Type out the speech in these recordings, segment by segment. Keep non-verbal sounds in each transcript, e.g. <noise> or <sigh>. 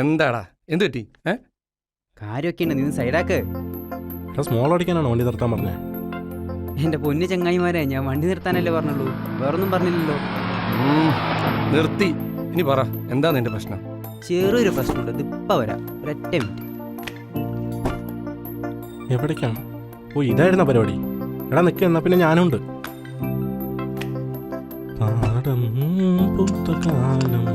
എന്താടാ? എന്ത് പറ്റി? ഏ? കാര്യമൊക്കെ ഉണ്ട് നീ സൈഡാക്ക്. എടാ സ്മോൾ അടിക്കാനാണ് വണ്ടി നിർത്താൻ പറഞ്ഞത് എന്റെ പൊന്നു ചങ്ങായിമാരെ ഞാൻ വണ്ടി നിർത്താനല്ലേ പറഞ്ഞുള്ളൂ. വേറൊന്നും പറഞ്ഞില്ലല്ലോ. ഉം, നിർത്തി. ഇനി പറ എന്താ നിന്റെ പ്രശ്നം? ചെറിയൊരു പ്രശ്നമുണ്ട്. ഇത് ഇപ്പൊ വരാം. ഒരൊറ്റ മിനിറ്റ്. എവിടേക്കാണ്? ഓ ഇതായിരുന്ന പരിപാടി. എടാ നിൽക്കുക എന്നാ പിന്നെ ഞാനുണ്ട്. പാടം പുത്തകാലം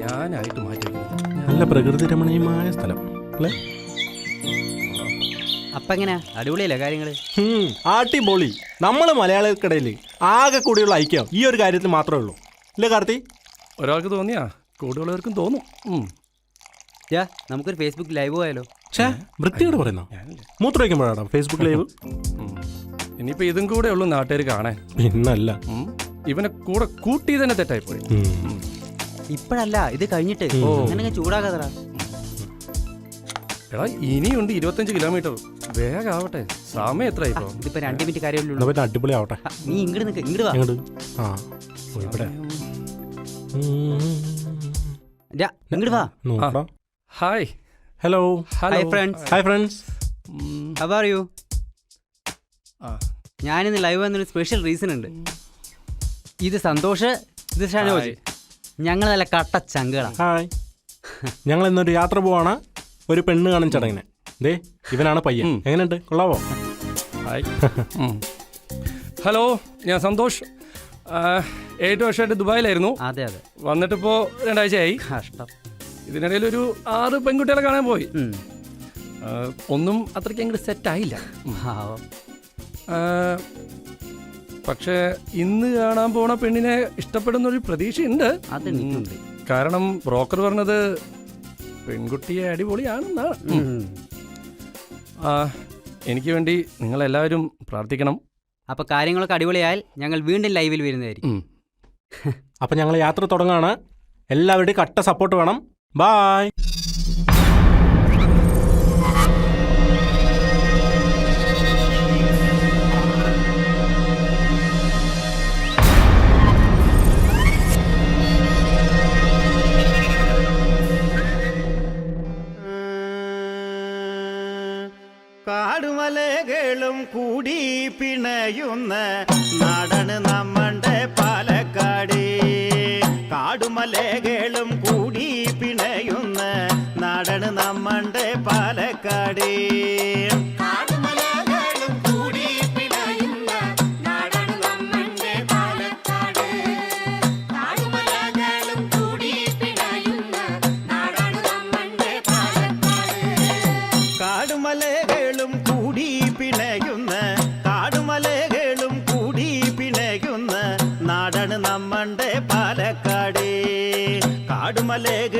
ഞാനായിട്ട് മാറ്റി നല്ല പ്രകൃതി രമണീയമായ സ്ഥലം അല്ലേ? അപ്പൊ എങ്ങനെയാ അടിപൊളിയല്ലേ കാര്യങ്ങൾ? ആട്ടിപൊളി നമ്മൾ നമ്മൾ മലയാളികൾക്കിടയിൽ ആകെ കൂടിയുള്ള ഐക്യം ഈ ഒരു കാര്യത്തിൽ മാത്രമേ ഉള്ളൂ. ഇല്ലേ കാർത്തി? ഒരാൾക്ക് തോന്നിയാ? കൂടുതലുള്ളവർക്കും തോന്നും. യാ നമുക്കൊരു ഫേസ്ബുക്ക് ലൈവ് പോയാലോ? ഛേ വൃത്തിയോട് പറയുന്നോ? ഞാനില്ലേ? മൂത്രം വയ്ക്കുമ്പോഴാണ് ഫേസ്ബുക്ക് ലൈവ്. ഇനിയിപ്പോ ഇതും കൂടെ ഉള്ളു നാട്ടുകാർ കാണാൻ. പിന്നല്ല. ഉം. ഇവനെ കൂടെ കൂട്ടി തന്നെ തെറ്റായി പോയി. ഇപ്പഴല്ല ഇത് കഴിഞ്ഞിട്ട്. അങ്ങനെ ചൂടാകാതറ എടാ ഇനിയുണ്ട് ഇരുപത്തഞ്ച് കിലോമീറ്റർ. വേഗം ആവട്ടെ. സമയം എത്ര ഇപ്പോ? ഇതിപ്പോ രണ്ട് മിനിറ്റ് കാര്യമല്ലേ എന്നാ ഉള്ളൂ. പിന്നെ അടിപൊളി ആവട്ടെ. നീ ഇങ്ങോട്ട് നിൽക്ക് ഇങ്ങോട്ട് വാ. ആ ഓ, ഇവിടെ. യാ, ഇങ്ങോട്ട് വാ. നോക്കാം. Hi. Hello hello hi friends hi friends. How are you. ഞാനിന്ന് ലൈവ് വന്നൊരു സ്പെഷ്യൽ റീസൺ ഉണ്ട്. ഇത് സന്തോഷ് ഇത് ഷനോജ്. ഞങ്ങൾ നല്ല കട്ട ചങ്കുകളാണ് ഹായ് ഞങ്ങൾ ഇന്നൊരു യാത്ര പോവാണ്. ഒരു പെണ്ണ് കാണും ചടങ്ങിന്. ദേ ഇവനാണ് പയ്യൻ. എങ്ങനെയുണ്ട്? കൊള്ളാവോ? ഹായ് ഹലോ ഞാൻ സന്തോഷ്. ആ, ഏഴ് വർഷമായിട്ട് ദുബായിലായിരുന്നു. അതെ അതെ. വന്നിട്ടിപ്പോൾ രണ്ടാഴ്ചയായി. കഷ്ടം. ഇതിനിടയിൽ ഒരു ആറ് പെൺകുട്ടികളെ കാണാൻ പോയി. ഒന്നും അത്രയ്ക്ക് അങ്ങോട്ട് സെറ്റായില്ല. പക്ഷേ ഇന്ന് കാണാൻ പോണ പെണ്ണിനെ ഇഷ്ടപ്പെടുന്ന ഒരു പ്രതീക്ഷയുണ്ട് കാരണം ബ്രോക്കർ പറഞ്ഞത് പെൺകുട്ടിയെ അടിപൊളിയാണെന്നാണ്. ആ, എനിക്ക് വേണ്ടി നിങ്ങൾ എല്ലാവരും പ്രാർത്ഥിക്കണം. അപ്പൊ കാര്യങ്ങളൊക്കെ അടിപൊളിയായാൽ ഞങ്ങൾ വീണ്ടും ലൈവിൽ വരുന്നതായിരിക്കും. ഉം. അപ്പം ഞങ്ങൾ യാത്ര തുടങ്ങാണ്. എല്ലാവരുടെയും കട്ട സപ്പോർട്ട് വേണം. ബായ് കാടുമലകളും കൂടി പിണയുന്ന നാടാണ് നമ്മളുടെ പാലക്കാട്. കാടുമലകളും കൂടി പിണയുന്ന നാടാണ് നമ്മളുടെ പാലക്കാട്. കാടുമലകളും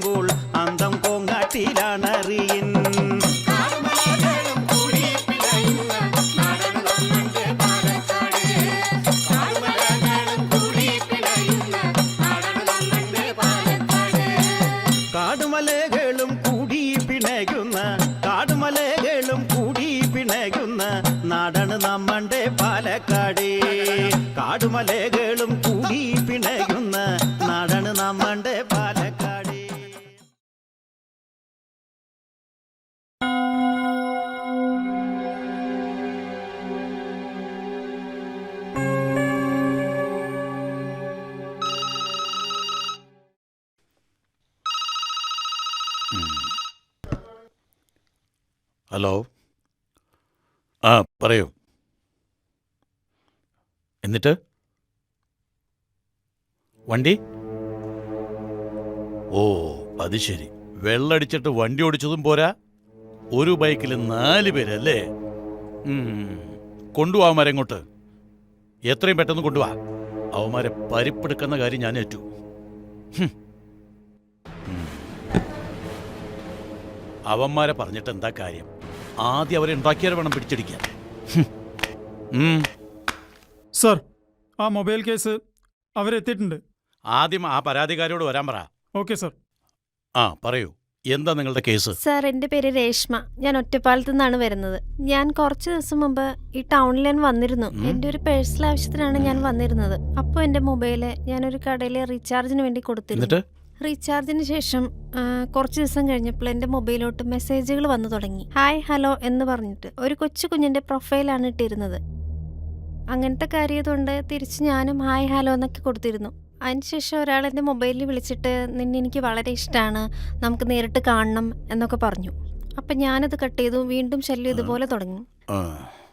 കവേറുമ്പോൾ അന്തം കോങ്ങാട്ടിലാണറിയിൻ കാടുമലകളും കൂടി പിണയുന്ന കാടുമലകളും കൂടി പിണയുന്ന നാടാണ് നമ്മന്റെ പാലക്കാട് കാടുമലകളും എന്നിട്ട്? വണ്ടി? ഓ അത് ശരി. വെള്ളടിച്ചിട്ട് വണ്ടി ഓടിച്ചതും പോരാ? ഒരു ബൈക്കിൽ നാല് പേരല്ലേ. കൊണ്ടുപോവാ അവന്മാരെ ഇങ്ങോട്ട്. എത്രയും പെട്ടെന്ന് കൊണ്ടുപോവാ അവന്മാരെ പരിപ്പെടുക്കുന്ന കാര്യം ഞാൻ ഏറ്റു. അവന്മാരെ പറഞ്ഞിട്ട് എന്താ കാര്യം? ആദ്യം അവരെ ഉണ്ടാക്കിയാൽ വേണം പിടിച്ചടിക്കാൻ. സർ ആ മൊബൈൽ കേസ് അവരെത്തിയിട്ടുണ്ട്. ആദ്യം ആ പരാതിക്കാരോട് വരാൻ പറ. Okay sir. ആ പറയൂ. എന്താ നിങ്ങളുടെ കേസ്? സർ എന്റെ പേര് രേഷ്മ. ഞാൻ ഒറ്റപ്പാലത്തു നിന്നാണ് വരുന്നത്. ഞാൻ കുറച്ച് ദിവസം മുമ്പ് ഈ ടൗണിൽ ഞാൻ വന്നിരുന്നു. എന്റെ എന്റെ ഒരു പേഴ്സണൽ ആവശ്യത്തിനാണ് ഞാൻ വന്നിരുന്നത്. അപ്പോൾ എന്റെ മൊബൈൽ ഞാനൊരു കടയിൽ റീചാർജിന് വേണ്ടി കൊടുത്തിരുന്നു. റീചാർജിന് ശേഷം കുറച്ച് ദിവസം കഴിഞ്ഞപ്പോൾ എന്റെ മൊബൈലോട്ട് മെസ്സേജുകൾ വന്നു തുടങ്ങി. ഹായ് ഹലോ എന്ന് പറഞ്ഞിട്ട് ഒരു കൊച്ചു കുഞ്ഞിന്റെ പ്രൊഫൈലാണ് ഇട്ടിരുന്നത്. അങ്ങനത്തെ കാര്യതുകൊണ്ട് തിരിച്ച് ഞാനും ഹായ് ഹലോ എന്നൊക്കെ കൊടുത്തിരുന്നു. അതിനുശേഷം ഒരാൾ എന്റെ മൊബൈലിൽ വിളിച്ചിട്ട് നിന്നെ എനിക്ക് വളരെ ഇഷ്ടമാണ് നമുക്ക് നേരിട്ട് കാണണം എന്നൊക്കെ പറഞ്ഞു. അപ്പം ഞാനത് കട്ട് ചെയ്തു വീണ്ടും ശല്യം ഇതുപോലെ തുടങ്ങി.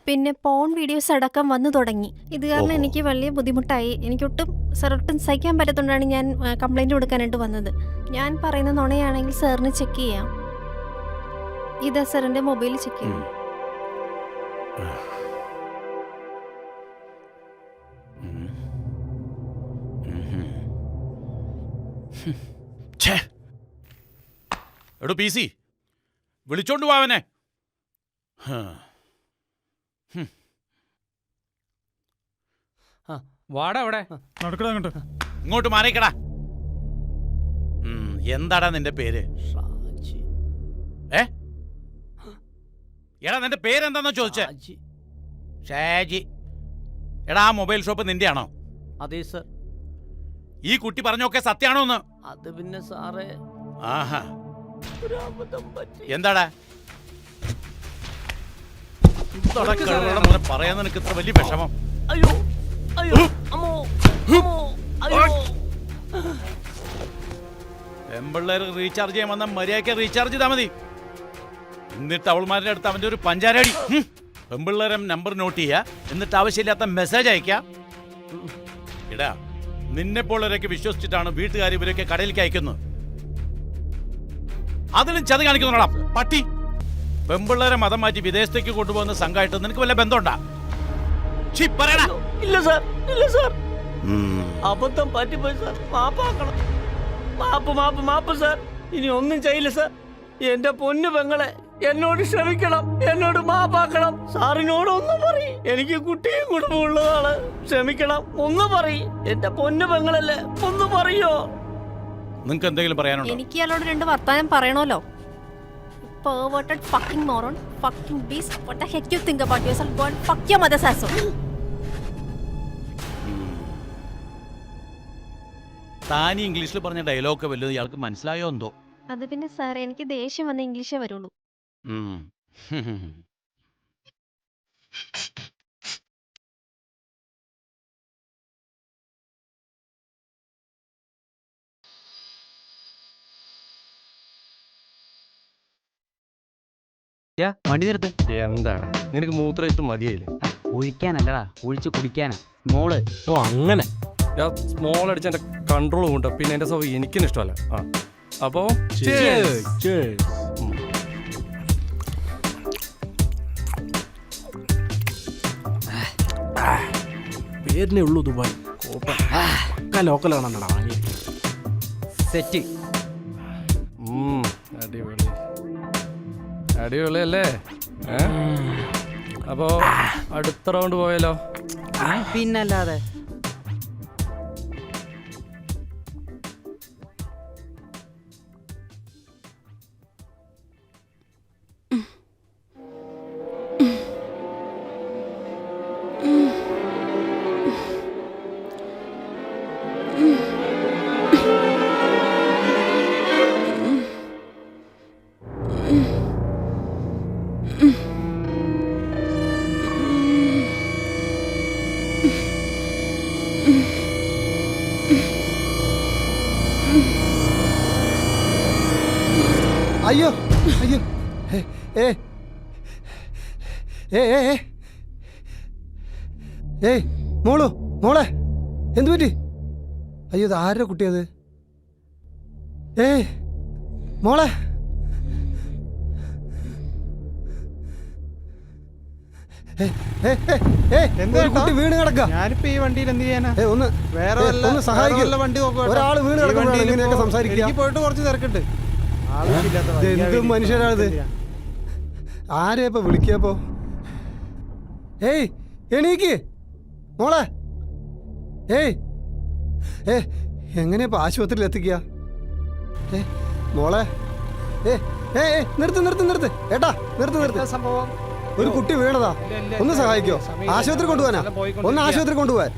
പിന്നെ പോൺ വീഡിയോസ് അടക്കം വന്നു തുടങ്ങി. ഇത് കാരണം എനിക്ക് വലിയ ബുദ്ധിമുട്ടായി. എനിക്കൊട്ടും സർ ഒട്ടും സഹിക്കാൻ പറ്റത്തുകൊണ്ടാണ് ഞാൻ കംപ്ലൈന്റ് കൊടുക്കാനായിട്ട് വന്നത്. ഞാൻ പറയുന്ന നുണയാണെങ്കിൽ സാറിന് ചെക്ക് ചെയ്യാം. ഇതാ സാറിന്റെ മൊബൈൽ ചെക്ക് ചെയ്യാം. എടോ പി സി വിളിച്ചോണ്ട് പോവനെ വാടാ അവിടെ. നടക്കടാ അങ്ങോട്ട്. ഇങ്ങോട്ട് മാറിക്കടാ. എന്താടാ നിന്റെ പേര്? ഏ? എടാ നിന്റെ പേരെന്താന്നാ ചോദിച്ചേ? ഷാജി. എടാ ആ മൊബൈൽ ഷോപ്പ് നിന്റെ ആണോ അതെ സർ. ഈ കുട്ടി പറഞ്ഞൊക്കെ സത്യാണോ എന്ന് അത് പിന്നെ സാറേ. ആഹാ. എന്താടാ? പറയാൻ നിനക്ക് ഇത്ര വലിയ വിഷമം? അയ്യോ അയ്യോ അമ്മോ അമ്മോ അയ്യോ. പെമ്പിള്ളേർ റീചാർജ് ചെയ്യാൻ വന്ന മര്യാദയ്ക്ക് റീചാർജ് ചെയ്താൽ മതി. എന്നിട്ട് അവൾമാരുടെ അടുത്ത് അവന്റെ ഒരു പഞ്ചാരടി പെമ്പിള്ളേരം പെമ്പിള്ളേരെ നമ്പർ നോട്ട് ചെയ്യുക എന്നിട്ട് ആവശ്യമില്ലാത്ത മെസ്സേജ് അയക്കുക ഇടാ നിന്നെ പോലവരൊക്കെ വിശ്വസിച്ചിട്ടാണ് വീട്ടുകാർ ഇവരൊക്കെ കടയിലേക്ക് അയക്കുന്നത്. അതിലും ചതി കാണിക്കുന്നുണ്ടാ പട്ടി. പെമ്പിള്ളേരെ മതം മാറ്റി വിദേശത്തേക്ക് കൊണ്ടുപോകുന്ന സംഘമായിട്ട് നിനക്ക് വല്ല ബന്ധമുണ്ടാ? ഇല്ല സാർ. ഇല്ല സാർ. ഉം. അബദ്ധം പറ്റിപ്പോയി സാർ. മാപ്പാക്കണം. മാപ്പ് മാപ്പ് മാപ്പ് സാർ. ഇനി ഒന്നും ചെയ്യില്ല സാർ. എന്റെ പൊന്നു പെങ്ങളെ എന്നോട് ക്ഷമിക്കണം എന്നോട് മാപ്പാക്കണം. സാറിനോട് ഒന്ന് പറയും. എനിക്ക് കുട്ടിയും കുടുംബം ഉള്ളതാണ്. ക്ഷമിക്കണം ഒന്ന് പറയും. എന്റെ പൊന്നു പെങ്ങളല്ലേ ഒന്ന് പറയോ? നിങ്ങൾക്ക് എന്തെങ്കിലും പറയാനുണ്ടോ? എനിക്ക് അയാളോട് രണ്ട് വർത്താനം പറയണമല്ലോ. Perverted fucking moron fucking beast. What the heck you think about yourself go and fuck your mother's asshole. താൻ ഇംഗ്ലീഷിൽ പറഞ്ഞ ഡയലോഗ് വല്ലതും ഇയാൾക്ക് മനസ്സിലായോ എന്തോ? അത് പിന്നെ സാർ എനിക്ക് ദേഷ്യം വന്ന ഇംഗ്ലീഷേ വരുള്ളൂ. <laughs> ഉം. വണ്ടി നിർത്ത്. എന്താണ്? നിനക്ക് മൂത്രമായിട്ട് മതിയായില്ലേ? ഒഴിക്കാനല്ലടാ ഒഴിച്ച് കുടിക്കാനാ. മോൾ. ഓ അങ്ങനെ? ഞാൻ സ്മോൾ അടിച്ച് എന്റെ കൺട്രോൾ ഉണ്ട് പിന്നെ എന്റെ സ്വഭാവം എനിക്കും ഇഷ്ടമല്ല. ആ. അപ്പോൾ പേരിനേ ഉള്ളൂ ദുബായ്. കോപ്പ. ലോക്കലാണെന്നടാ വാങ്ങി സെറ്റ്. അടിപൊളി. അടിപൊളി അല്ലേ അപ്പോ അടുത്ത റൗണ്ട് പോയാലോ? പിന്നല്ലാതെ. അയ്യോ അയ്യോ. ഏ. ഏ ഏ ഏ. ഏ മോളു മോളെ. എന്തു പറ്റി? അയ്യോ ഇത് ആരുടെ കുട്ടിയത് ഏയ് മോളെ. വീണ് കിടക്ക. ഞാനിപ്പോ ഈ വണ്ടിയിൽ എന്ത് ചെയ്യാനാ? ഒന്ന് വേറെ ഒന്ന് സഹായിക്കൂ. വണ്ടി വീണ് ഇപ്പോ സംസാരിക്കുക. പോയിട്ട് കുറച്ച് തിരക്കുണ്ട്. ആവശ്യമില്ലാത്ത ഇത് വണ്ടിയാ എന്ത് മനുഷ്യരാണിത്? ആരെയാ ഇപ്പൊ വിളിക്കപ്പോ ഏയ് എണീക്ക്. മോളെ. ഏയ്. ഏ എങ്ങനെയാ ഇപ്പൊ ആശുപത്രിയിൽ എത്തിക്കുക ഏ മോളെ. ഏ ഏ നിർത്ത് നിർത്ത് നിർത്ത്. ഏട്ടാ നിർത്ത് നിർത്ത്. സംഭവം? ഒരു കുട്ടി വീണതാ. ഒന്ന് സഹായിക്കോ. ആശുപത്രി കൊണ്ടുപോകാനാ? ഒന്ന് ആശുപത്രി കൊണ്ടുപോകാൻ.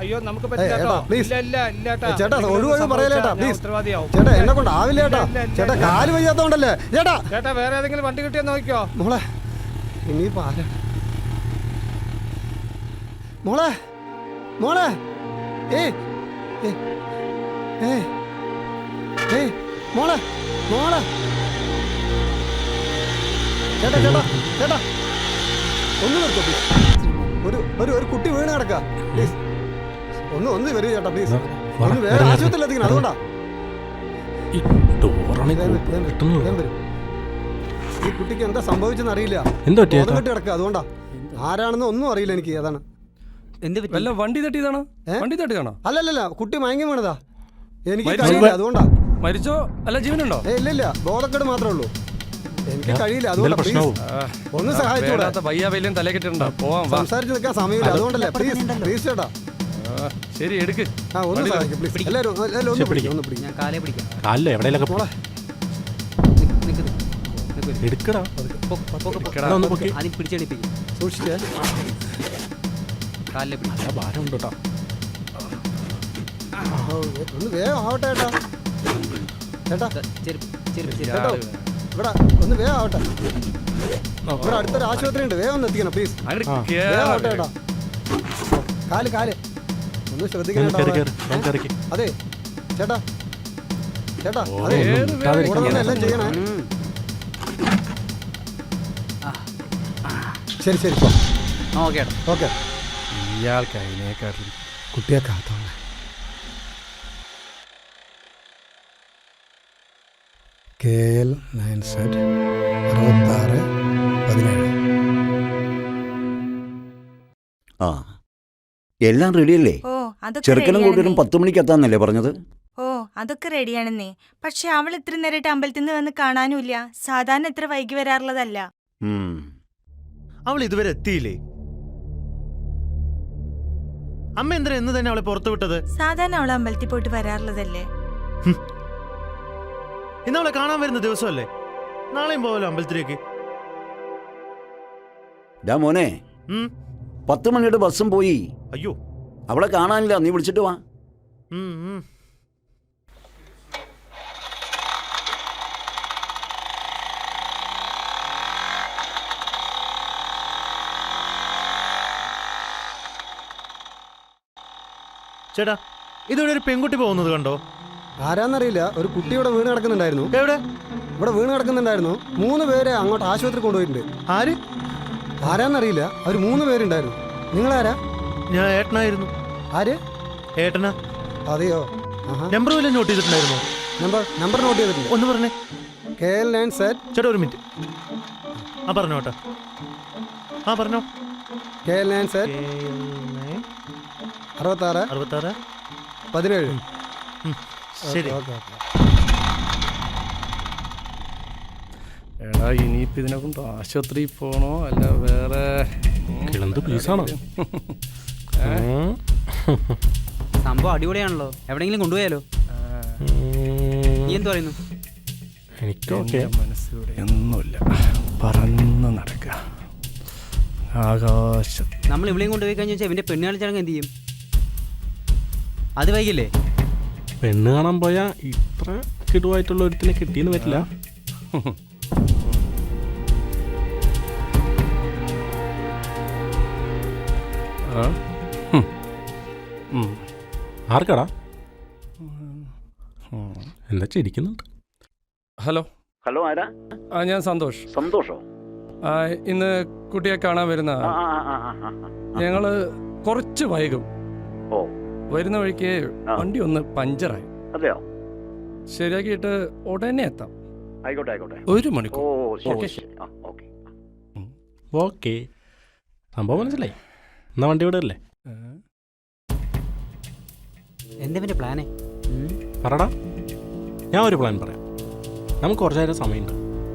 അയ്യോ നമുക്ക് ചേട്ടാ ഒഴിവൊഴിവ് ഞാൻ പ്ലീസ് ചേട്ടാ എന്നെ കൊണ്ട് ആവില്ല ചേട്ടാ ചേട്ടാ. കാൽ വയ്യാത്തോണ്ടല്ലേ ചേട്ടാ. ചേട്ടാ വേറെ ഏതെങ്കിലും വണ്ടി കിട്ടിയാ നോക്കിയോ മോളെ ഇനിയിപ്പോ ആരാ മോളെ മോളെ. ഏ ഏ ഏ മോളെ മോളെ. ചേട്ടാ ചേട്ടാ. ചേട്ടാ ഒന്ന് നിർത്തോ പ്ലീസ് ഒരു ഒരു ഒരു കുട്ടി വീണ് കിടക്ക. പ്ലീസ് ഒന്ന് ഒന്ന് വരൂ ചേട്ടാ പ്ലീസ് ഒന്ന് വേറെ ആശുപത്രിയിൽ എത്തിക്കണം അതുകൊണ്ടാ. ഈ കുട്ടിക്ക് എന്താ സംഭവിച്ചെന്ന് അറിയില്ല. എന്തോ കിടക്കുക അതുകൊണ്ടാ. ആരാണെന്ന് ഒന്നും അറിയില്ല എനിക്ക് അതാണ്. വല്ല വണ്ടി തട്ടിയതാണോ? വണ്ടി തട്ടിയതാണോ? അല്ലല്ലല്ല കുട്ടി മയങ്ങി വീണതാ. എനിക്ക് അതുകൊണ്ടാ. മരിച്ചോ? അല്ല ജീവനുണ്ടോ? ഇല്ല ഇല്ല. ബോധക്കേട് മാത്രമേ ഉള്ളൂ. എനിക്ക് കഴിയില്ല. അതുകൊണ്ടാ ഒന്ന് സഹായിച്ചൂടെ? വയ്യ വയ്യം തലേ കെട്ടിട്ടുണ്ടോ പോവാം വാ. സംസാരിച്ച് നിൽക്കാൻ സമയമില്ല. അതുകൊണ്ടല്ലേ? പ്ലീസ് പ്ലീസ് ചേട്ടാ. ആ, ശരി എടുക്ക്. ആ ഒന്ന് സഹായിക്കും പ്ലീസ് എല്ലാവരും എല്ലാവരും ഒന്ന് പിടിക്കും ഒന്ന് പിടിക്കും ഞാൻ കാലേ പിടിക്കാം. കാലില്ല എവിടെയെങ്കിലൊക്കെ മോളെ നിക്ക്, നിക്ക്, നിക്ക്. നിക്ക്. എടുക്കടാ പൊക്ക്, പൊക്ക്, പൊക്ക്. എടാ, ഒന്ന് പൊക്കി. ആദ്യം പിടിച്ചെടുപ്പിക്കും സൂക്ഷിച്ചേ. കാലിലെ പിടിക്കും. ആ ഭാരം ഉണ്ട് കേട്ടോ. ഓ, ഒന്ന് വേഗം ആവട്ടെ ചേട്ടാ. ചേട്ടാ. ചെരുപ്പ് ചെരുപ്പ് ചെരുപ്പ്. കേട്ടോ ഇവിടെ ഒന്ന് വേഗം ആവട്ടെ. ഇവിടെ അടുത്തൊരു ആശുപത്രി ഉണ്ട് വേഗം ഒന്ന് എത്തിക്കണം പ്ലീസ്. വേഗം ആവട്ടെ. കാൽ കാൽ. ഒന്ന് ശ്രദ്ധിക്കണം അതെ. ചേട്ടാ. ചേട്ടാ അതെ. എല്ലാം. ചെയ്യണേ. ശരി ശരി. Okay okay. ഇയാൾക്ക് കുട്ടിയെ കാത്തോളെ. കെ എൽ നയൻ സെറ്റ് അറുപത്താറ് പതിനേഴ്. ആ എല്ലാം റെഡിയല്ലേ? ഓ അതൊക്കെ ചെറുക്കനും കൂട്ടരും. പത്ത് മണിക്ക് എത്താന്നല്ലേ പറഞ്ഞത്? ഓ അതൊക്കെ റെഡിയാണെന്നേ. പക്ഷെ അവൾ ഇത്ര നേരമായിട്ട് അമ്പലത്തിൽ നിന്ന് വന്ന് കാണാനുമില്ല. സാധാരണ ഇത്ര വൈകി വരാറുള്ളതല്ല. ഉം. അവൾ ഇതുവരെ എത്തിയില്ലേ? അമ്മ എന്തിനാ എന്ന് തന്നെ അവളെ പുറത്തു വിട്ടത് സാധാരണ അവൾ അമ്പലത്തിൽ പോയിട്ട് വരാറുള്ളതല്ലേ? അവളെ കാണാൻ വരുന്ന ദിവസമല്ലേ? നാളെയും പോവല്ലോ അമ്പലത്തിലേക്ക്. ഡാ മോനെ ഉം. പത്ത് മണിയുടെ ബസ്സും പോയി. അയ്യോ. അവളെ കാണാനില്ല നീ വിളിച്ചിട്ട് വാ. ഉം, ഉം. ചേട്ടാ ഇതൊരു ഒരു പെൺകുട്ടി പോകുന്നത് കണ്ടോ? ആരാന്നറിയില്ല. ഒരു കുട്ടി ഇവിടെ വീണ് കിടക്കുന്നുണ്ടായിരുന്നു. എവിടെ? ഇവിടെ വീണ് കിടക്കുന്നുണ്ടായിരുന്നു. മൂന്ന് പേരെ അങ്ങോട്ട് ആശുപത്രി കൊണ്ടുപോയിട്ടുണ്ട്. ആര്? ആരാന്നറിയില്ല. അവർ മൂന്ന് പേരുണ്ടായിരുന്നു. നിങ്ങളാരാ? ഞാൻ ഏട്ടനായിരുന്നു. ആര്? ഏട്ടനാ? അതെയോ? നമ്പർ വല്ല നോട്ട് ചെയ്തിട്ടുണ്ടായിരുന്നോ? നമ്പർ നമ്പർ നോട്ട് ചെയ്തിട്ടുണ്ട് ഒന്ന് പറഞ്ഞേ. K L nine set. ചേട്ടാ ഒരു മിനിറ്റ്. ആ പറഞ്ഞോ ഏട്ടാ. ആ പറഞ്ഞോ. K L nine set. അറുപത്താറ്. അറുപത്താറ്. പതിനേഴ്. ശരി. എടാ ഇനിയിപ്പോ ഇതിനെ കൊണ്ട് ആശുപത്രിയിൽ പോണോ? അല്ല വേറെ കിളന്ത് പീസാണോ? സംഭവം അടിപൊളിയാണല്ലോ. എവിടെയെങ്കിലും കൊണ്ടുപോയാലോ? നീ എന്ത് പറയുന്നു? എനിക്കൊക്കെ മനസ്സിലൂടെ ഒന്നുമില്ല. പറന്ന് നടക്കുക ആകാശം നമ്മൾ ഇവിടെയും കൊണ്ടുപോയി കഴിഞ്ഞാൽ ഇവന്റെ പെണ്ണുകാണി ചടങ്ങ് എന്ത് ചെയ്യും? അത് വൈകില്ലേ? പെണ്ണ് കാണാൻ പോയാൽ ഇത്ര കിടുവായിട്ടുള്ള ഒരുത്തിനെ കിട്ടിയെന്ന് പറ്റില്ല. ആർക്കടാ? എന്താ ചിരിക്കുന്നുണ്ട്. ഹലോ. ഹലോ ആരാ? ആ ഞാൻ സന്തോഷ്. സന്തോഷോ? ആ, ഇന്ന് കുട്ടിയെ കാണാൻ വരുന്ന. ഞങ്ങൾ കുറച്ച് വൈകും. ഓ. വരുന്ന വഴിക്ക് വണ്ടി ഒന്ന് പഞ്ചറായി. അതെയോ? ശരിയാക്കിയിട്ട് ഉടനെ എത്താം. ആയിക്കോട്ടെ ആയിക്കോട്ടെ. ഒരു മണിക്കൂർ. ഓക്കെ. സംഭവം മനസ്സിലായി. എന്നാ വണ്ടി ഇവിടെ അല്ലേ? എന്താ ഇവന്റെ പ്ലാനേ പറടാ. ഞാൻ ഒരു പ്ലാൻ പറയാം. നമുക്ക് കുറച്ചു നേരം സമയമുണ്ട്.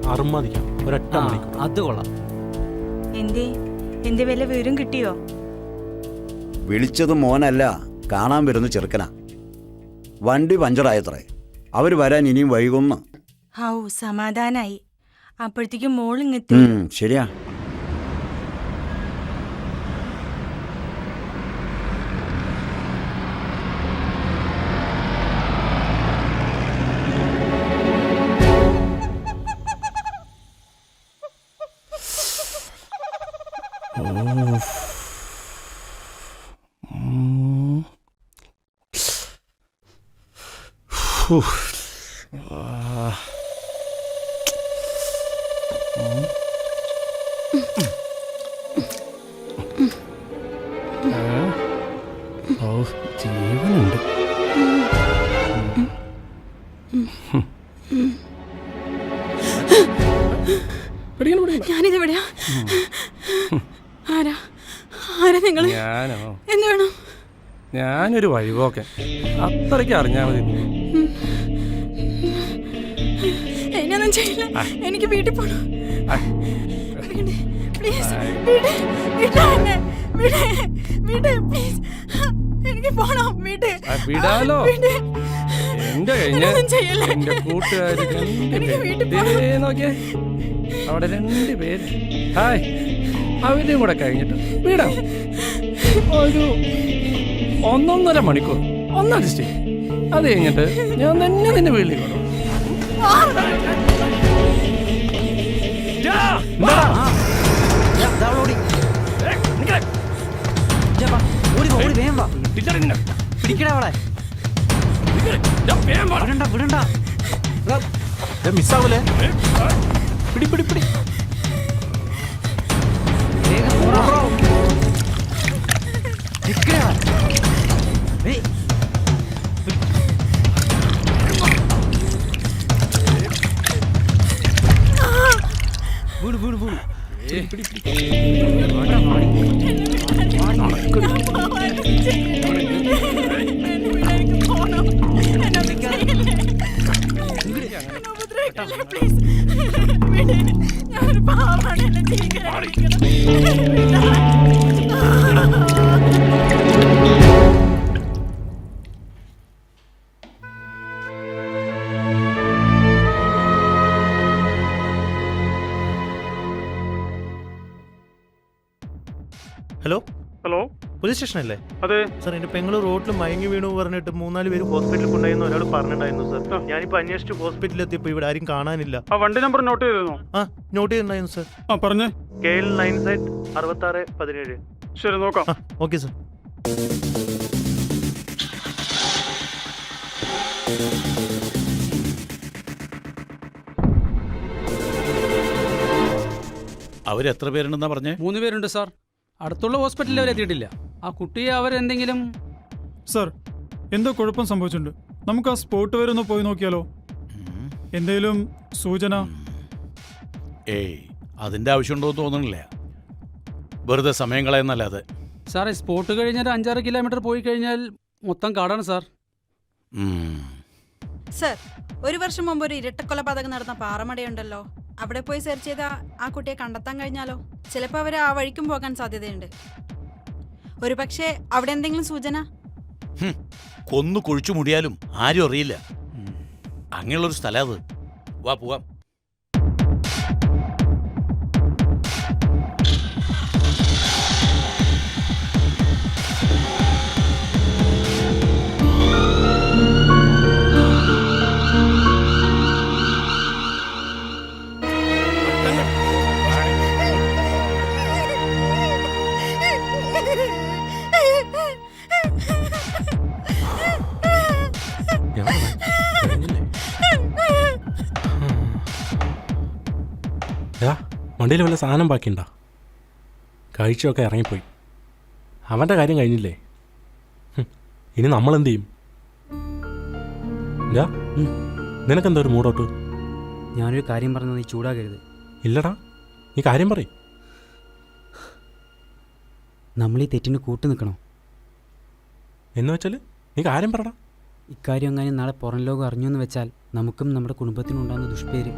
അറുമതിക്കാം ഒരൊറ്റ മണിക്കൂർ. അത് കൊള്ളാം. എന്തേ? എന്റെ വില വിവരം കിട്ടിയോ? വിളിച്ചത് മോനല്ല. കാണാൻ വരുന്ന ചെറുക്കനാ. വണ്ടി പഞ്ചറായത്രേ. അവർ വരാൻ ഇനിയും വൈകുന്നു ഹൗ സമാധാനായി. അപ്പോഴത്തേക്കും മോൾ ഇങ്ങെത്തി ശരിയാ. ജീവനുണ്ട്. ഞാനിതെവിടെയാ? ആരാ? ആരാ നിങ്ങൾ ഞാനോ? എന്ത് വേണം? ഞാനൊരു വഴിപോക്കൻ. അത്രയ്ക്ക് അറിഞ്ഞാൽ മതി. എനിക്ക് വീട്ടിൽ പോണം. പ്ലീസ് പ്ലീസ് എനിക്ക് പോണം വിടാലോ? എന്റെ കഴിഞ്ഞ. എന്റെ കൂട്ടുകാര് നോക്കിയേ. അവിടെ രണ്ട് പേര്. ഹായ്. കൂടെ കഴിഞ്ഞിട്ട് വിടാം. ഒരു ഒന്നൊന്നര മണിക്കൂർ. ഒന്നാം അഡ്ജസ്റ്റ് ചെയ്യും അത് കഴിഞ്ഞിട്ട് ഞാൻ തന്നെ നിന്നെ വീട്ടിൽ കൊണ്ടു ഓടി ഓടി വാ, ഓടി വേഗം വാ പിടിക്കടാ അവളെ വിടണ്ട വിടണ്ട മിസ്സാവൂലേ പിടി പിടി പിടി വേഗം പോടാ. ഞാനൊരു പോലീസ് സ്റ്റേഷൻ അല്ലേ? അതെ. സാർ എന്റെ പെങ്ങൾ റോഡിൽ മയങ്ങി വീണു പറഞ്ഞിട്ട് മൂന്നാൽ പേര് ഹോസ്പിറ്റലിൽ കൊണ്ടായിരുന്നു ഒരാൾ പറഞ്ഞിട്ടുണ്ടായിരുന്നു സാർ ഞാനിപ്പോ അന്വേഷിച്ച് ഹോസ്പിറ്റലിൽ എത്തിയപ്പോ ഇവിടെ ആരും കാണാനില്ല. ആ വണ്ടി നമ്പർ നോട്ട് ചെയ്തിരുന്നോ? ആ നോട്ട് ചെയ്തിട്ടുണ്ടായിരുന്നു സാർ ആ പറഞ്ഞേ. കെ എൽ നയൻ സെറ്റ് അറുപത്തി ആറ് പതിനേഴ്. ശരി നോക്കാം. ആ ഓക്കെ സാർ അവരെത്ര പേരുണ്ടെന്നാ പറഞ്ഞേ? മൂന്ന് പേരുണ്ട് സാർ അടുത്തുള്ള ഹോസ്പിറ്റലിൽ അവരെത്തിയിട്ടില്ല ആ കുട്ടിയെ അവരെന്തെങ്കിലും സർ എന്തോ കുഴപ്പം സംഭവിച്ചിട്ടുണ്ട്. നമുക്ക് ആ സ്പോട്ട് വരെ ഒന്ന് പോയി നോക്കിയാലോ? എന്തേലും സൂചന? ഏയ് അതിന്റെ ആവശ്യമുണ്ടോ എന്ന് തോന്നുന്നില്ല വെറുതെ സമയം കളയുന്നല്ലാതെ സാറേ സ്പോട്ട് കഴിഞ്ഞാൽ അഞ്ചാറ് കിലോമീറ്റർ പോയി കഴിഞ്ഞാൽ മൊത്തം കാടാണ് സാർ. സർ ഒരു വർഷം മുമ്പ് ഒരു ഇരട്ടക്കൊലപാതകം നടന്ന പാറമടയുണ്ടല്ലോ. അവിടെ പോയി സെർച്ച് ചെയ്ത ആ കുട്ടിയെ കണ്ടെത്താൻ കഴിഞ്ഞാലോ? ചിലപ്പോൾ അവർ ആ വഴിക്കും പോകാൻ സാധ്യതയുണ്ട്. ഒരു പക്ഷേ അവിടെ എന്തെങ്കിലും സൂചന? കൊന്നു കൊഴിച്ചു മുടിയാലും ആരും അറിയില്ല. അങ്ങനെയുള്ളൊരു സ്ഥലം അത്. വാ പോവാം. വണ്ടിയിൽ വല്ല സാധനം ബാക്കിയുണ്ടോ കഴിച്ചൊക്കെ ഇറങ്ങിപ്പോയി. അവന്റെ കാര്യം കഴിഞ്ഞില്ലേ? ഇനി നമ്മൾ എന്ത് ചെയ്യും ഇല്ല നിനക്കെന്താ ഒരു മൂടോട്ട് ഞാനൊരു കാര്യം പറഞ്ഞത് നീ ചൂടാകരുത്. ഇല്ലടാ നീ കാര്യം പറയും. നമ്മൾ ഈ തെറ്റിന് കൂട്ടു നിൽക്കണോ? എന്ന് വെച്ചാൽ നീ കാര്യം പറടാ. ഇക്കാര്യം അങ്ങനെ നാളെ പുറം ലോകം അറിഞ്ഞു എന്ന് വെച്ചാൽ നമുക്കും നമ്മുടെ കുടുംബത്തിനും ഉണ്ടാകുന്ന ദുഷ്പേര്.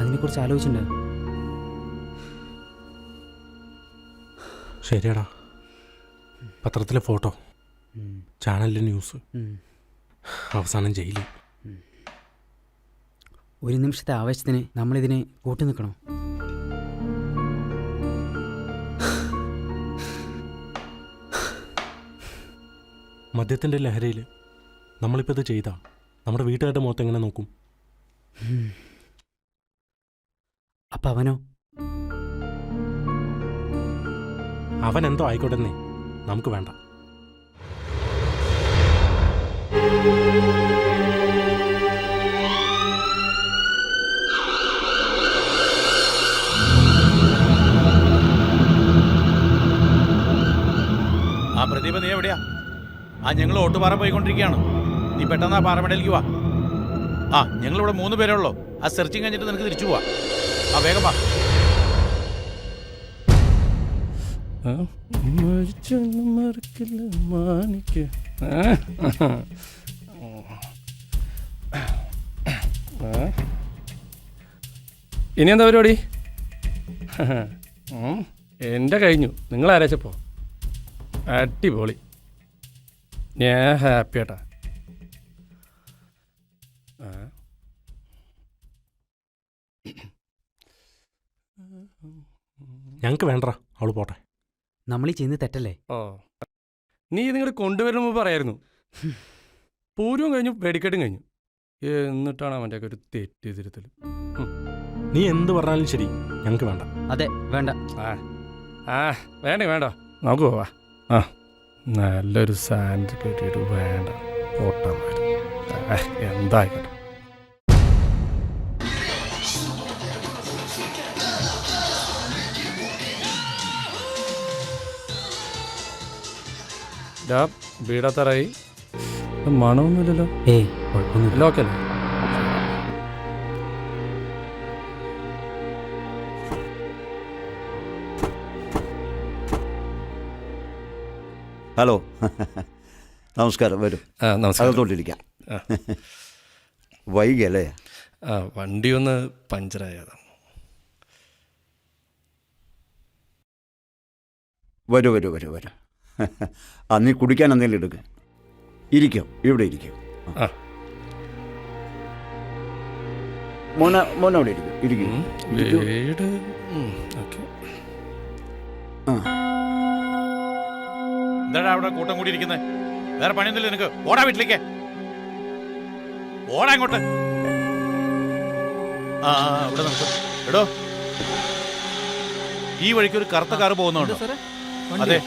അതിനെക്കുറിച്ച് ആലോചിച്ചിട്ടുണ്ട് ശരിയാടാ. പത്രത്തിലെ ഫോട്ടോ. ചാനലിലെ ന്യൂസ്. അവസാനം ജയിലിൽ ഒരു നിമിഷത്തെ ആവേശത്തിന് നമ്മളിതിനെ കൂട്ടി നിൽക്കണോ? മദ്യത്തിന്റെ ലഹരിയിൽ നമ്മളിപ്പോൾ ഇത് ചെയ്താൽ നമ്മുടെ വീട്ടുകാരുടെ മുഖത്ത് എങ്ങനെ നോക്കും? അപ്പം അവനോ അവൻ എന്തോ ആയിക്കോട്ടെന്നേ. നമുക്ക് വേണ്ട. ആ പ്രദീപ നീ എവിടെയാ? ആ ഞങ്ങൾ ഓട്ടുപാറ പോയിക്കൊണ്ടിരിക്കുകയാണ്. നീ പെട്ടെന്ന് ആ പാറമടയിലേക്ക് വാ. ആ ഞങ്ങളിവിടെ മൂന്ന് പേരേ ഉള്ളൂ. ആ സെർച്ചിങ് കഴിഞ്ഞിട്ട് നിനക്ക് തിരിച്ചു പോവാ. ആ വേഗം വാ. ഇനി എന്താ പരിപാടി? എന്റെ കഴിഞ്ഞു. നിങ്ങൾ ആരാച്ചപ്പോ അടിപൊളി. ഞാൻ ഹാപ്പി ആട്ടാ. ഞങ്ങൾക്ക് വേണ്ട അവൾ പോട്ടെ. നമ്മൾ ഈ ചെയ്യുന്നത് തെറ്റല്ലേ? ഓ. നീ ഇതിങ്ങോട്ട് കൊണ്ടുവരുന്ന മുമ്പ് പറയായിരുന്നു. പൂരവും കഴിഞ്ഞു വെടിക്കെട്ടും കഴിഞ്ഞു. എന്നിട്ടാണ് അവന്റെ ഒരു തെറ്റ് തിരുത്തൽ നീ എന്ത് പറഞ്ഞാലും ശരി ഞങ്ങൾക്ക് വേണ്ട. അതെ വേണ്ട. ആ ആ വേണ്ട വേണ്ട. നമുക്ക് പോവാ. ആ നല്ലൊരു സാൻഡ് കെട്ടിയിട്ട് വേണ്ട. ഓട്ടന്മാർ എന്തായിക്കോട്ടെ. ഡാ വീടാത്തറായി മണമൊന്നുമില്ലല്ലോ. ഏയ് കുഴപ്പമൊന്നുമില്ല. ലോക്കല്ലേ? ഹലോ. നമസ്കാരം വരും. ആ നമസ്കാരം. അകത്തോട്ടിരിക്കാം. ആ. വൈകിയല്ലേ? ആ വണ്ടി ഒന്ന് പഞ്ചറായതാണ് വരൂ വരൂ വരൂ വരൂ. ആ നീ കുടിക്കാൻ എന്തെങ്കിലും എടുക്ക്. ഇരിക്കും ഇവിടെ ഇരിക്കും. മോന മോന അവിടെ ഇരിക്കും ഇരിക്കും. വീട് എന്താടാ അവിടെ കൂട്ടം കൂടി ഇരിക്കുന്നത് വേറെ പണിയൊന്നുമില്ല നിനക്ക്. ഓടാ വീട്ടിലേക്ക്. ഓടാ ഇങ്ങോട്ട്. ആ അവിടെ ഇവിടെ നമുക്ക്. എടോ. ഈ വഴിക്ക് ഒരു കറുത്ത കാറ് പോകുന്നുണ്ടോ? അതെ.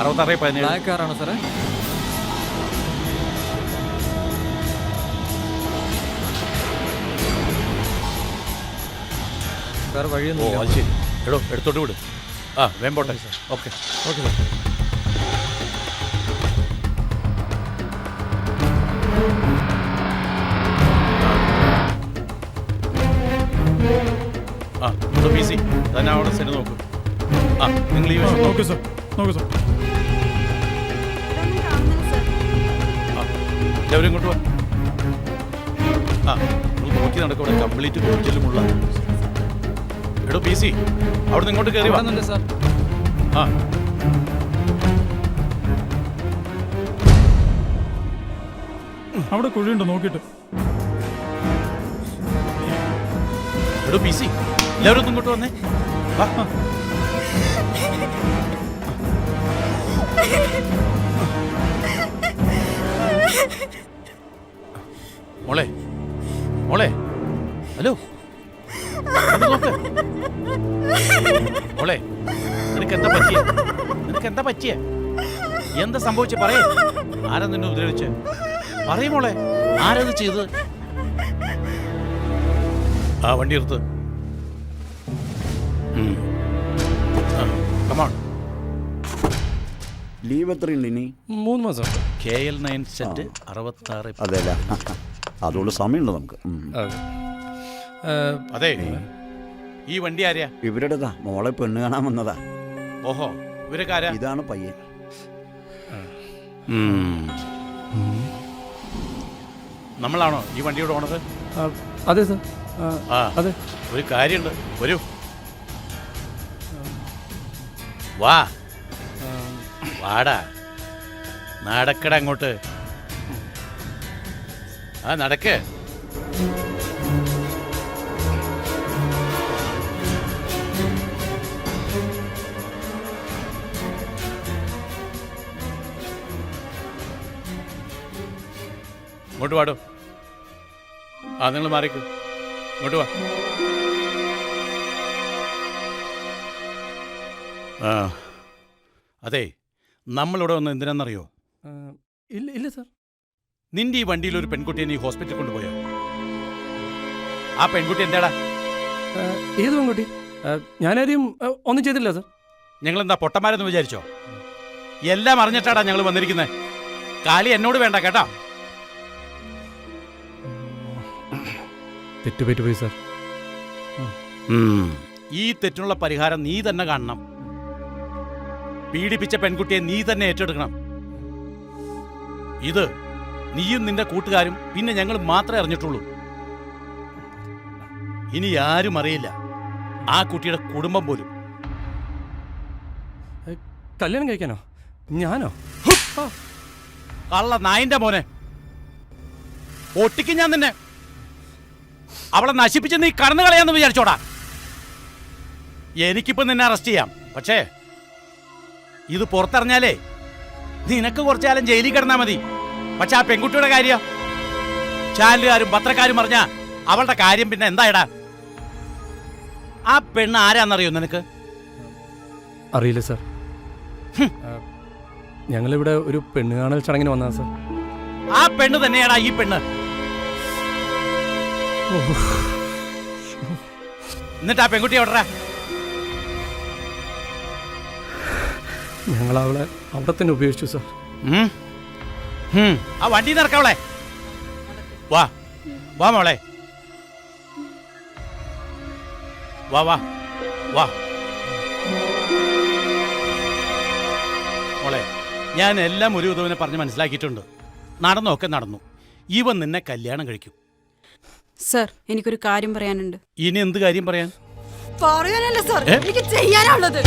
അറുപത്താറ് പതിനേഴ്. കാറാണോ സാറേ? സാർ ഓ വഴിയൊന്നും അത് ശരി. എടോ എടുത്തോട്ട് വിട്. ആ വേം പോട്ടെ. Okay okay. സാർ. ആ പി സി തന്നെ അവിടെ സെറ്റ് നോക്കും. ആ നിങ്ങൾ ഈ വശം നോക്കൂ. സാർ. നോക്കൂ സാർ. എല്ലാവരും ഇങ്ങോട്ട് വാ. ആ നിങ്ങൾ നോക്കി നടക്കൂടെ കംപ്ലീറ്റ് കൂടുതലുമുള്ള എടോ പി സി അവിടെ നിന്ന് ഇങ്ങോട്ട് കയറി വാ. സാർ. ആ. അവിടെ കുഴിയുണ്ട് നോക്കിയിട്ട്. എടോ പി സി എല്ലാവരും ഒന്ന് ഇങ്ങോട്ട് വന്നേ. വാ. മോളെ മോളെ. ഹലോ. മോളെ. നിനക്ക് എന്താ പറ്റിയ? നിനക്ക് എന്താ പറ്റിയ? എന്താ സംഭവിച്ച? പറയേ. ആരാ നിന്നെ ഉപദ്രവിച്ച്? പറയും മോളെ. ആരത് ചെയ്തത്? ആ വണ്ടി എടുത്ത് ലീവ് എത്രയുണ്ട് ഇനി? മൂന്ന് മാസം. കെ എൽ നയൻ സെറ്റ് അറുപത്താറ് അതെല്ല അതുകൊണ്ട് സമയമുണ്ട് നമുക്ക്. ഉം. അതെ. ഈ വണ്ടി ആരെയാ ഇവരുടെതാ. മോളെ പെണ്ണ് കാണാൻ വന്നതാ. ഓഹോ. ഇവരൊക്കെ ആരാ? ഇതാണ് പയ്യൻ. നമ്മളാണോ ഈ വണ്ടിയുടെ ഓണർ ആ, അതെ സർ. ആ, ആ. അതെ. ഒരു കാര്യമുണ്ട്. വരൂ. വാ. വാടാ. നടക്കട അങ്ങോട്ട്. ആ നടക്ക്. ഇങ്ങോട്ട് വാടോ. ആ നിങ്ങൾ മാറിക്കൂ. ഇങ്ങോട്ട് വാ. ആ അതെ. നമ്മളിവിടെ വന്ന് എന്തിനാണെന്നറിയോ? ഇല്ല ഇല്ല സാർ. നിന്റെ ഈ വണ്ടിയിൽ ഒരു പെൺകുട്ടിയെ നീ ഹോസ്പിറ്റലിൽ കൊണ്ടുപോയോ? ആ പെൺകുട്ടി എന്താടാ? ഏത് പെൺകുട്ടി? ഞാനാരും ഒന്നും ചെയ്തില്ല സാർ. ഞങ്ങൾ എന്താ പൊട്ടന്മാരെന്ന് വിചാരിച്ചോ? എല്ലാം അറിഞ്ഞിട്ടാടാ ഞങ്ങൾ വന്നിരിക്കുന്നത് കാലി എന്നോട് വേണ്ട കേട്ടാ? തെറ്റുപറ്റുപോയി സാർ. ഈ തെറ്റിനുള്ള പരിഹാരം നീ തന്നെ കാണണം. പീഡിപ്പിച്ച പെൺകുട്ടിയെ നീ തന്നെ ഏറ്റെടുക്കണം. ഇത് നീയും നിന്റെ കൂട്ടുകാരും പിന്നെ ഞങ്ങൾ മാത്രമേ അറിഞ്ഞിട്ടുള്ളൂ. ഇനി ആരും അറിയില്ല. ആ കുട്ടിയുടെ കുടുംബം പോലും. കല്യാണം കഴിക്കാനോ? ഞാനോ? കള്ള നായിന്റെ മോനെ. ഒട്ടിക്ക് ഞാൻ നിന്നെ. അവളെ നശിപ്പിച്ച് നീ കടന്നു കളയാന്ന് വിചാരിച്ചോടാ. എനിക്കിപ്പോ നിന്നെ അറസ്റ്റ് ചെയ്യാം. പക്ഷേ ഇത് പുറത്തറിഞ്ഞാലേ നിനക്ക് കുറച്ചു കാലം ജയിലിൽ കിടന്നാ മതി. പക്ഷെ ആ പെൺകുട്ടിയുടെ കാര്യം ചാനലുകാരും പത്രക്കാരും പറഞ്ഞ അവളുടെ കാര്യം പിന്നെ എന്തായടാ? ആ പെണ്ണ് ആരാന്നറിയോ നിനക്ക്? അറിയില്ല സർ. ഞങ്ങളിവിടെ ഒരു പെണ്ണ് കാണൽ ചടങ്ങിന് വന്നാ സർ. ആ പെണ്ണ് തന്നെയാടാ ഈ പെണ്ണ്. എന്നിട്ട് ആ പെൺകുട്ടി എവിടെടാ? ഞങ്ങൾ അവളെ അവിടെ തന്നെ ഉപയോഗിച്ചു സാർ. ആ വണ്ടി നിറക്കവളെ വാ. വാ മോളെ. വാ വാ. വാ. മോളെ ഞാൻ എല്ലാം ഒരു വിധവനെ പറഞ്ഞ് മനസ്സിലാക്കിയിട്ടുണ്ട്. നടന്നൊക്കെ നടന്നു. ഇവൻ നിന്നെ കല്യാണം കഴിക്കും. സർ എനിക്കൊരു കാര്യം പറയാനുണ്ട്. ഇനി എന്ത് കാര്യം പറയാൻ? പറയാനല്ല സർ എനിക്ക് ചെയ്യാനുള്ളത്.